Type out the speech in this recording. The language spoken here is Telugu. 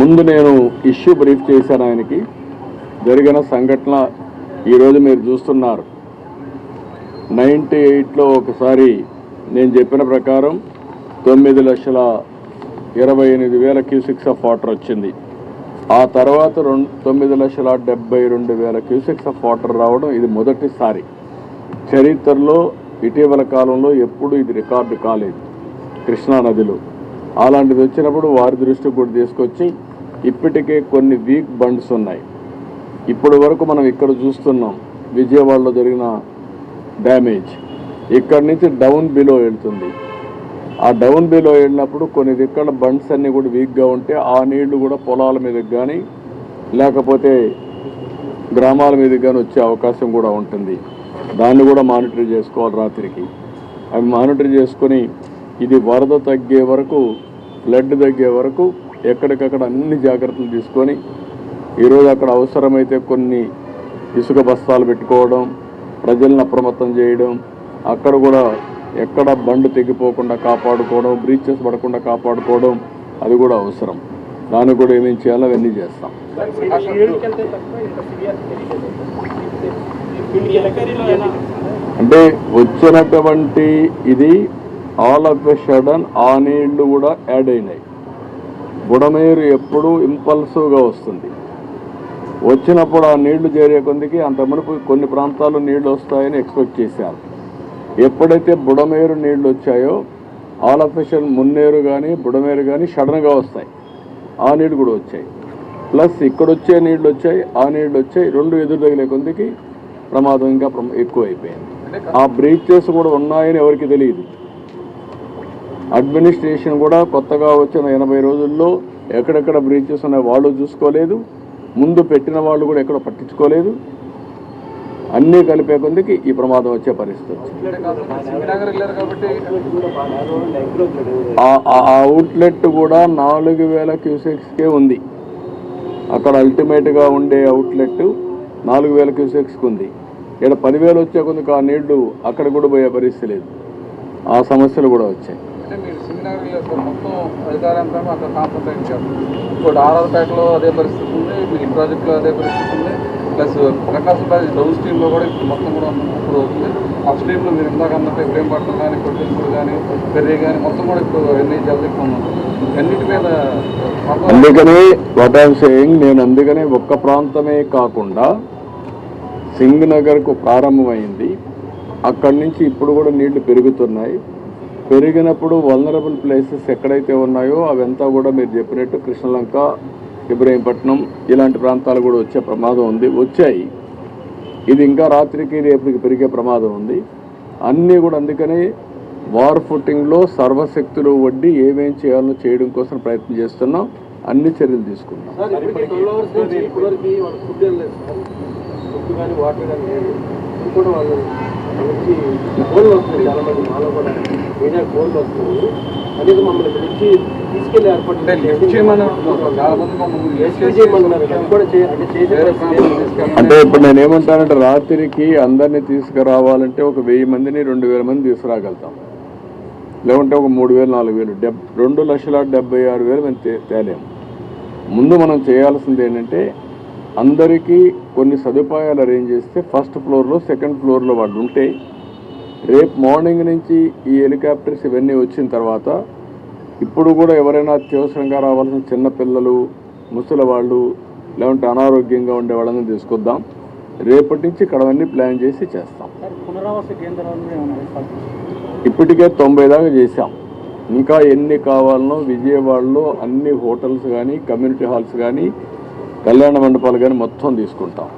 ముందు నేను ఇష్యూ బ్రీఫ్ చేశాను ఆయనకి. జరిగిన సంఘటన ఈరోజు మీరు చూస్తున్నారు. నైంటీ ఎయిట్లో ఒకసారి నేను చెప్పిన ప్రకారం తొమ్మిది లక్షల ఇరవై ఎనిమిది వేల క్యూసిక్స్ ఆఫ్ వాటర్ వచ్చింది. ఆ తర్వాత రెండు తొమ్మిది లక్షల డెబ్బై రెండు వేల క్యూసిక్స్ ఆఫ్ వాటర్ రావడం ఇది మొదటిసారి. చరిత్రలో ఇటీవల కాలంలో ఎప్పుడు ఇది రికార్డు కాలేదు. కృష్ణానదిలో. అలాంటిది వచ్చినప్పుడు వారి దృష్టికి కూడా తీసుకొచ్చి ఇప్పటికే కొన్ని వీక్ బండ్స్ ఉన్నాయి. ఇప్పటి వరకు మనం ఇక్కడ చూస్తున్నాం విజయవాడలో జరిగిన డ్యామేజ్. ఇక్కడి నుంచి డౌన్ బిలో వెళ్తుంది. ఆ డౌన్ బిలో వెళ్ళినప్పుడు కొన్ని దిక్కడ బండ్స్ అన్నీ కూడా వీక్గా ఉంటే ఆ నీళ్ళు కూడా పొలాల మీదకి కానీ లేకపోతే గ్రామాల మీదకి కానీ వచ్చే అవకాశం కూడా ఉంటుంది. దాన్ని కూడా మానిటర్ చేసుకోవాలి రాత్రికి. అవి మానిటర్ చేసుకొని ఇది వరద తగ్గే వరకు ఫ్లడ్ తగ్గే వరకు ఎక్కడికక్కడ అన్ని జాగ్రత్తలు తీసుకొని ఈరోజు అక్కడ అవసరమైతే కొన్ని ఇసుక బస్తాలు పెట్టుకోవడం ప్రజలను అప్రమత్తం చేయడం అక్కడ కూడా ఎక్కడ బండు తెగిపోకుండా కాపాడుకోవడం బ్రీచెస్ పడకుండా కాపాడుకోవడం అది కూడా అవసరం. దానికి కూడా ఏమేమి చేయాలో అవన్నీ చేస్తాం. అంటే వచ్చినటువంటి ఇది ఆల్ ఆఫ్ ఎ సడన్ ఆ నీళ్ళు కూడా యాడ్ అయినాయి. బుడమేరు ఎప్పుడు ఇంపల్సివ్గా వస్తుంది. వచ్చినప్పుడు ఆ నీళ్ళు చేరే కొందికి అంత మునుపు కొన్ని ప్రాంతాల్లో నీళ్ళు వస్తాయని ఎక్స్పెక్ట్ చేశారు. ఎప్పుడైతే బుడమేరు నీళ్ళు వచ్చాయో ఆల్ ఆఫ్ మున్నేరు కానీ బుడమేరు కానీ సడన్గా వస్తాయి. ఆ నీళ్ళు కూడా వచ్చాయి. ప్లస్ ఇక్కడ వచ్చే నీళ్ళు వచ్చాయి ఆ నీళ్ళు వచ్చాయి రెండు ఎదురు తగిలే కొందికి ప్రమాదం ఇంకా ఎక్కువైపోయింది. ఎక్కువ అయిపోయింది ఆ బ్రీచెస్ కూడా ఉన్నాయని ఎవరికి తెలియదు. అడ్మినిస్ట్రేషన్ కూడా కొత్తగా వచ్చిన ఎనభై రోజుల్లో ఎక్కడెక్కడ బ్రీచెస్ ఉన్నాయో వాళ్ళు చూసుకోలేదు. ముందు పెట్టిన వాళ్ళు కూడా ఎక్కడ పట్టించుకోలేదు. అన్నీ కలిపే కొందికి ఈ ప్రమాదం వచ్చే పరిస్థితి ఆ అవుట్లెట్ కూడా నాలుగు వేల క్యూసెక్స్కే ఉంది. అక్కడ అల్టిమేట్గా ఉండే అవుట్లెట్ నాలుగు వేల క్యూసెక్స్కి ఉంది. ఇక్కడ పదివేలు వచ్చే కొందుకు ఆ నీళ్ళు అక్కడ కూడా పోయే పరిస్థితి లేదు. ఆ సమస్యలు కూడా వచ్చాయి. అంటే మీరు సింగనగర్ మొత్తం అధికారంతా అక్కడ కాన్సన్ట్రేట్ చేస్తారు ఇప్పుడు ఆర్ఆర్పేటలో అదే పరిస్థితి ఉంది మీ ప్రాజెక్టులో అదే పరిస్థితి ఉంది. ప్లస్ ప్రకాశం బ్యారేజ్ డౌన్ స్ట్రీమ్లో కూడా ఇప్పుడు మొత్తం కూడా ఇప్పుడు అవుతుంది. అప్ స్ట్రీమ్లో మీరు ఇందాక అన్నట్టు ఇబ్రహీంపట్నం కానీ కొట్టింపుడు కానీ పెరిగి కానీ మొత్తం కూడా ఇప్పుడు ఎన్ని జల్దీ అన్నిటి మీద అందుకనే వాట్ ఐమ్ సేయింగ్ నేను అందుకనే ఒక్క ప్రాంతమే కాకుండా సింగ్ నగర్కు ప్రారంభమైంది. అక్కడి నుంచి ఇప్పుడు కూడా నీళ్ళు పెరుగుతున్నాయి. పెరిగినప్పుడు వల్నరబుల్ ప్లేసెస్ ఎక్కడైతే ఉన్నాయో అవంతా కూడా మీరు చెప్పినట్టు కృష్ణలంక ఇబ్రహీంపట్నం ఇలాంటి ప్రాంతాలు కూడా వచ్చే ప్రమాదం ఉంది వచ్చాయి. ఇది ఇంకా రాత్రికి రేపటికి పెరిగే ప్రమాదం ఉంది. అన్నీ కూడా అందుకని వార్ ఫుటింగ్లో సర్వశక్తులు వడ్డీ ఏమేం చేయాలో చేయడం కోసం ప్రయత్నం చేస్తున్నాం. అన్ని చర్యలు తీసుకున్నాం ఇది కూడా. వాళ్ళు వచ్చి ఫోన్లు వస్తున్నాయి చాలా మంది మాలో కూడా మీడియా ఫోన్లు వస్తున్నాయి అనేది మమ్మల్ని నుంచి తీసుకెళ్ళి ఏర్పాటు అంటే ఇప్పుడు నేను ఏమంటానంటే రాత్రికి అందరినీ తీసుకురావాలంటే ఒక వెయ్యి మందిని రెండు వేల మంది తీసుకురాగలుగుతాం. లేకుంటే ఒక మూడు వేలు నాలుగు వేలు డెబ్ రెండు లక్షల డెబ్బై ఆరు వేలు మేము తే- తేలేము ముందు మనం చేయాల్సింది ఏంటంటే అందరికీ కొన్ని సదుపాయాలు అరేంజ్ చేస్తే ఫస్ట్ ఫ్లోర్లో సెకండ్ ఫ్లోర్లో వాళ్ళు ఉంటే రేపు మార్నింగ్ నుంచి ఈ హెలికాప్టర్స్ ఇవన్నీ వచ్చిన తర్వాత ఇప్పుడు కూడా ఎవరైనా అత్యవసరంగా రావాల్సిన చిన్న పిల్లలు ముసలి వాళ్ళు లేకుంటే అనారోగ్యంగా ఉండే వాళ్ళని తీసుకొద్దాం. రేపటి నుంచి ఇక్కడ ప్లాన్ చేసి చేస్తాం? ఇప్పటికే తొంభై దాకా చేశాం. ఇంకా ఎన్ని కావాలనో విజయవాడలో అన్ని హోటల్స్ కానీ కమ్యూనిటీ హాల్స్ కానీ కళ్యాణ మండపాలు కానీ మొత్తం తీసుకుంటాం.